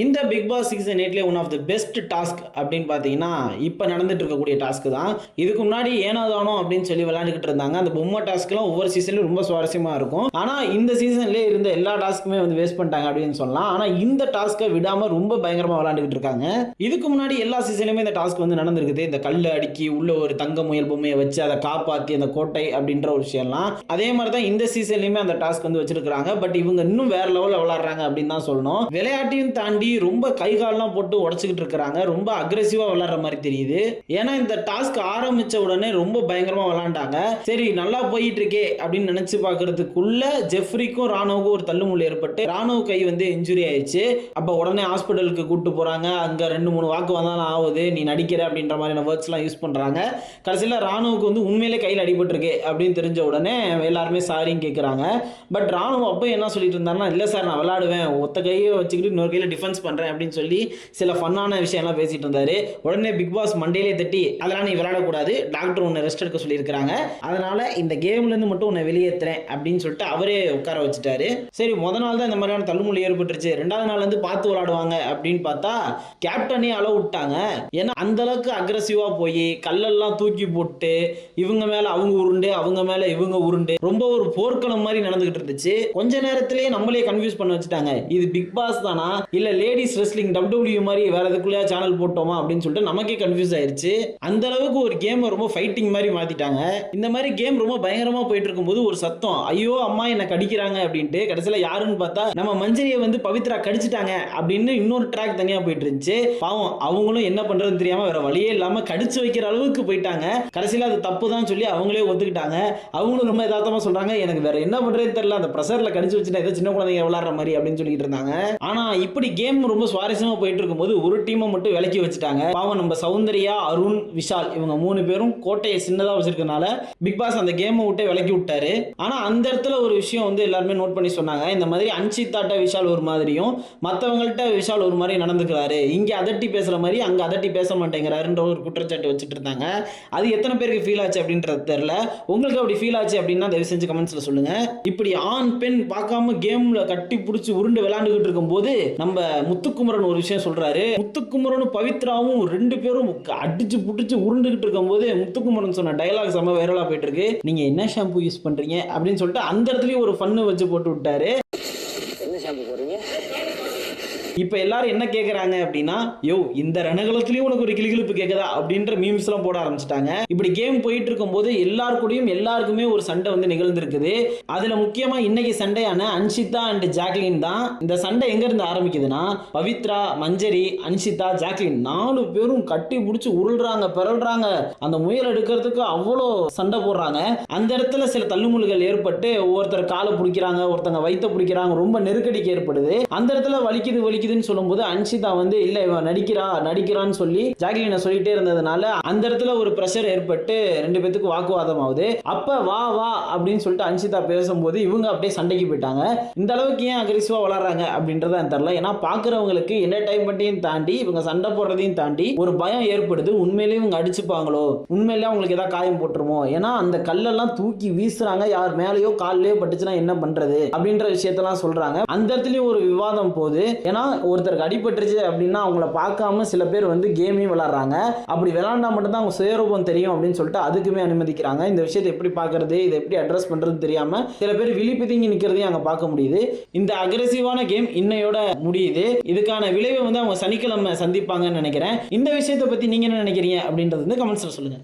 இந்த Bigg Boss season எயிட்லேயே one of the best task அப்படின்னு பார்த்தீங்கன்னா இப்போ நடந்துட்டு இருக்கக்கூடிய டாஸ்க் தான். இதுக்கு முன்னாடி ஏனாதானோ அப்படின்னு சொல்லி விளையாண்டுக்கிட்டு இருந்தாங்க. அந்த பொம்மை டாஸ்க்லாம் ஒவ்வொரு சீசன்லையும் ரொம்ப சுவாரஸ்யமாக இருக்கும். ஆனால் இந்த சீசன்லேயே இருந்த எல்லா டாஸ்க்குமே வந்து வேஸ்ட் பண்ணிட்டாங்க அப்படின்னு சொல்லலாம். ஆனால் இந்த டாஸ்க்கை விடாமல் ரொம்ப பயங்கரமாக விளையாண்டுக்கிட்டு இருக்காங்க. இதுக்கு முன்னாடி எல்லா சீசன்லையுமே இந்த டாஸ்க் வந்து நடந்திருக்குது. இந்த கல் அடுக்கி உள்ள ஒரு தங்க முயல் பொம்மையை வச்சு அதை காப்பாற்றி அந்த கோட்டை அப்படின்ற ஒரு விஷயம்லாம் அதே மாதிரி தான் இந்த சீசன்லையுமே அந்த டாஸ்க் வந்து வச்சிருக்காங்க பட் இவங்க இன்னும் வேற லெவலில் விளாட்றாங்க அப்படின்னு தான் சொல்லணும். விளையாட்டையும் தாண்டி ரொம்ப கை கால்லாம் போட்டு உடச்சிக்கிட்டு இருக்கிறாங்க. ரொம்ப அக்ரெசிவாக விளாட்ற மாதிரி தெரியுது. ஏன்னா இந்த டாஸ்க் ஆரம்பிச்ச உடனே ரொம்ப பயங்கரமா விளாண்டாங்க சரி நல்லா போயிட்டு இருக்கே அப்படின்னு நினைச்சு பார்க்கறதுக்குள்ள ஜெஃப்ரிக்கும் ராணுவுக்கும் ஒரு தள்ளுமுள்ளு ஏற்பட்டு ராணுவ கை வந்து இன்ஜுரி ஆயிடுச்சு. அப்போ உடனே ஹாஸ்பிட்டலுக்கு கூட்டு போறாங்க. அங்க ரெண்டு மூணு வாக்கு வந்தாலும் ஆகுது. நீ நடிக்கிற அப்படின்ற மாதிரியான வேர்ட்ஸ்லாம் யூஸ் பண்றாங்க. கடைசியில் ராணுவுக்கு வந்து உண்மையிலே கையில் அடிபட்டிருக்கு அப்படின்னு தெரிஞ்ச உடனே எல்லாருமே சாரின்னு கேட்குறாங்க பட் ராணுவம் அப்போ என்ன சொல்லிட்டு இருந்தாருன்னா இல்லை சார் நான் விளாடுவேன் ஒத்த கையை வச்சுக்கிட்டு இன்னொரு கையில் டிஃபென்ஸ் பண்ணுறேன் அப்படின்னு சொல்லி சில ஃபன்னான விஷயம்லாம் பேசிட்டு இருந்தாரு. உடனே பிக் பாஸ் மண்டேலே தட்டி அதெல்லாம் நீ விளையாடக்கூடாது. டாக்டர் உன்னை ரெஸ்ட் எடுக்க சொல்லியிருக்கிறாங்க. அதனால இந்த கேம்லேருந்து மட்டும் உன்னை வெளியேற்றுறேன் அப்படின்னு சொல்லிட்டு அவரே உட்கார வச்சுட்டாரு. சரி முத நாள் தான் இந்த மாதிரியான தள்ளுமொழி ஏற்பட்டுருச்சு. ரெண்டாவது நாள் வந்து பார்த்து விளாடுவாங்க அப்படின்னு பார்த்தா கேப்டனே அளவு விட்டாங்க. ஏன்னா அந்த அளவுக்கு அக்ரஸிவாக போய் கல்லெல்லாம் தூக்கி போட்டு இவங்க மேல அவங்க உருண்டு அவங்க மேல இவங்க உருண்டு ரொம்ப ஒரு போர்க்களம் மாதிரி நடந்துகிட்டு இருந்துச்சு. கொஞ்ச நேரத்திலேயே நம்மளே கன்ஃபியூஸ் பண்ண வச்சுட்டாங்க. இது பிக் பாஸ் தானா? இல்ல லேடிஸ் ரெஸ்லிங் டபிள்யூ மாதிரி வேற எதுக்குள்ளே சேனல் போட்டோமா அப்படின்னு சொல்லிட்டு நமக்கே கன்ஃபியூஸ் ஆயிருச்சு. அந்த அளவுக்கு ஒரு கேம் ரொம்ப ஃபைட்டிங் மாதிரி மாத்திட்டாங்க. இந்த மாதிரி கேம் ரொம்ப பயங்கரமா போயிட்டு இருக்கும்போது ஒரு சத்தம் ஐயோ அம்மா என்ன கடிக்கிறாங்க அப்படின்ட்டு கடைசியில் யாருன்னு பார்த்தா நம்ம மஞ்சரியை வந்து பவித்ரா கடிச்சிட்டாங்க அப்படின்னு இன்னொரு ட்ராக் தனியா போயிட்டு இருந்துச்சு. பாவம் அவங்களும் என்ன பண்றதுன்னு தெரியாம வேற வழியே இல்லாம கடிச்சு வைக்கிற அளவுக்கு போயிட்டாங்க. கடைசியில் அது தப்பு தான் சொல்லி அவங்களே ஒத்துக்கிட்டாங்க. அவங்களும் ரொம்ப யதார்த்தமா சொல்றாங்க எனக்கு வேற என்ன பண்றதுன்னு தெரியல அந்த ப்ரெஷர்ல கடிச்சு வச்சுட்டா ஏதோ சின்ன குழந்தைங்க விளாடுற மாதிரி அப்படின்னு சொல்லிட்டு இருந்தாங்க. ஆனா இப்படி கேம் கேம் ரொம்ப சுவாரஸ்யமாக போயிட்டு இருக்கும்போது ஒரு டீமை மட்டும் விலக்கி வச்சுட்டாங்க. பாவம் நம்ம சௌந்தர்யா அருண் விஷால் இவங்க மூணு பேரும் கோட்டையை சின்னதாக வச்சிருக்கனால பிக் பாஸ் அந்த கேமை விட்டே விலக்கி விட்டாரு. ஆனால் அந்த இடத்துல ஒரு விஷயம் வந்து எல்லாருமே நோட் பண்ணி சொன்னாங்க. இந்த மாதிரி அன்சித்தாட்ட விஷால் ஒரு மாதிரியும் மற்றவங்கள்ட்ட விஷால் ஒரு மாதிரி நடந்துக்கிறாரு. இங்கே அதட்டி பேசுகிற மாதிரி அங்கே அதட்டி பேச மாட்டேங்கிறாருன்ற ஒரு குற்றச்சாட்டு வச்சுட்டு இருந்தாங்க. அது எத்தனை பேருக்கு ஃபீல் ஆச்சு அப்படின்றது தெரில உங்களுக்கு அப்படி ஃபீல் ஆச்சு அப்படின்னா தயவு செஞ்சு கமெண்ட்ஸில் சொல்லுங்கள் இப்படி ஆண் பெண் பார்க்காம கேமில் கட்டி பிடிச்சி உருண்டு விளாண்டுக்கிட்டு இருக்கும்போது நம்ம முத்துக்குமரன் ஒரு விஷயம் சொல்றாரு. முத்துக்குமரனும் பவித்ராவும் ரெண்டு பேரும் அடிச்சு புடிச்சு உருண்டுகிட்டு இருக்கும்போது முத்துக்குமரன் சொன்ன டைலாக் செம்ம வைரலா போயிட்டு இருக்கு நீங்க என்ன ஷாம்பு யூஸ் பண்றீங்க? அப்படின்னு சொல்லிட்டு அந்த இடத்துலயும் ஒரு ஃபன்னு வச்சு போட்டு விட்டாரு. என்ன ஷாம்பு போடுறீங்க? இப்போ எல்லாரும் என்ன கேட்குறாங்க அப்படின்னா யோ இந்த ரணகலத்துலயும் உனக்கு ஒரு கிளிகிழிப்பு கேட்குதா அப்படின்ற மீம்ஸ் எல்லாம் போட ஆரம்பிச்சிட்டாங்க. இப்படி கேம் போயிட்டு இருக்கும்போது எல்லார் கூடயும் எல்லாருக்குமே ஒரு சண்டை வந்து நிகழ்ந்திருக்குது. அதுல முக்கியமா இன்னைக்கு சண்டையான அன்ஷிதா அண்ட் ஜாக்லின் தான். இந்த சண்டை எங்க இருந்து ஆரம்பிக்குதுன்னா பவித்ரா மஞ்சரி அன்ஷிதா ஜாக்லின் நாலு பேரும் கட்டி பிடிச்சி உருள்றாங்க பிறல்றாங்க அந்த முயல் எடுக்கிறதுக்கு அவ்வளோ சண்டை போடுறாங்க. அந்த இடத்துல சில தள்ளுமுள்கள் ஏற்பட்டு ஒவ்வொருத்தர் காலை பிடிக்கிறாங்க ஒருத்தங்க வயிற்ற பிடிக்கிறாங்க ரொம்ப நெருக்கடிக்கு ஏற்படுது. அந்த இடத்துல வலிக்குது நடிக்குதுன்னு சொல்லும்போது அன்ஷிதா வந்து இல்லை இவன் நடிக்கிறா நடிக்கிறான்னு சொல்லி ஜாக்லினை சொல்லிட்டே இருந்ததுனால அந்த இடத்துல ஒரு ப்ரெஷர் ஏற்பட்டு ரெண்டு பேத்துக்கு வாக்குவாதம் ஆகுது அப்ப வா வா அப்படின்னு சொல்லிட்டு அன்ஷிதா பேசும்போது இவங்க அப்படியே சண்டைக்கு போயிட்டாங்க. இந்த அளவுக்கு ஏன் அக்ரெசிவா வளர்றாங்க? அப்படின்றத தெரில தெரியல. ஏன்னா பாக்குறவங்களுக்கு என்டர்டைன்மெண்ட்டையும் தாண்டி இவங்க சண்டை போடுறதையும் தாண்டி ஒரு பயம் ஏற்படுது. உண்மையிலேயே இவங்க அடிச்சுப்பாங்களோ? உண்மையிலேயே அவங்களுக்கு ஏதாவது காயம் போட்டுருமோ? ஏன்னா அந்த கல்லெல்லாம் தூக்கி வீசுறாங்க. யார் மேலேயோ கால்லயோ பட்டுச்சுன்னா என்ன பண்றது? அப்படின்ற விஷயத்தெல்லாம் சொல்றாங்க. அந்த இடத்துலயும் ஒரு விவாதம் போகுது. ஏன்னா ஒருத்தருக்கு அடிபட்டுருச்சு அப்படின்னா அவங்கள பார்க்காம சில பேர் வந்து கேமையும் விளாட்றாங்க. அப்படி விளாண்டா மட்டும்தான் அவங்க சுயரூபம் தெரியும் அப்படின்னு சொல்லிட்டு அதுக்குமே அனுமதிக்கிறாங்க. இந்த விஷயத்தை எப்படி பார்க்கறது இதை எப்படி அட்ரஸ் பண்றதுன்னு தெரியாம சில பேர் விழிப்புதிங்கி நிற்கிறதையும் அங்கே பார்க்க முடியுது. இந்த அக்ரெசிவான கேம் இன்னையோட முடியுது. இதுக்கான விளைவை வந்து அவங்க சனிக்கிழமை சந்திப்பாங்கன்னு நினைக்கிறேன். இந்த விஷயத்தை பத்தி நீங்க என்ன நினைக்கிறீங்க அப்படின்றது வந்து கமெண்ட்ஸ்ல சொல்லுங்க.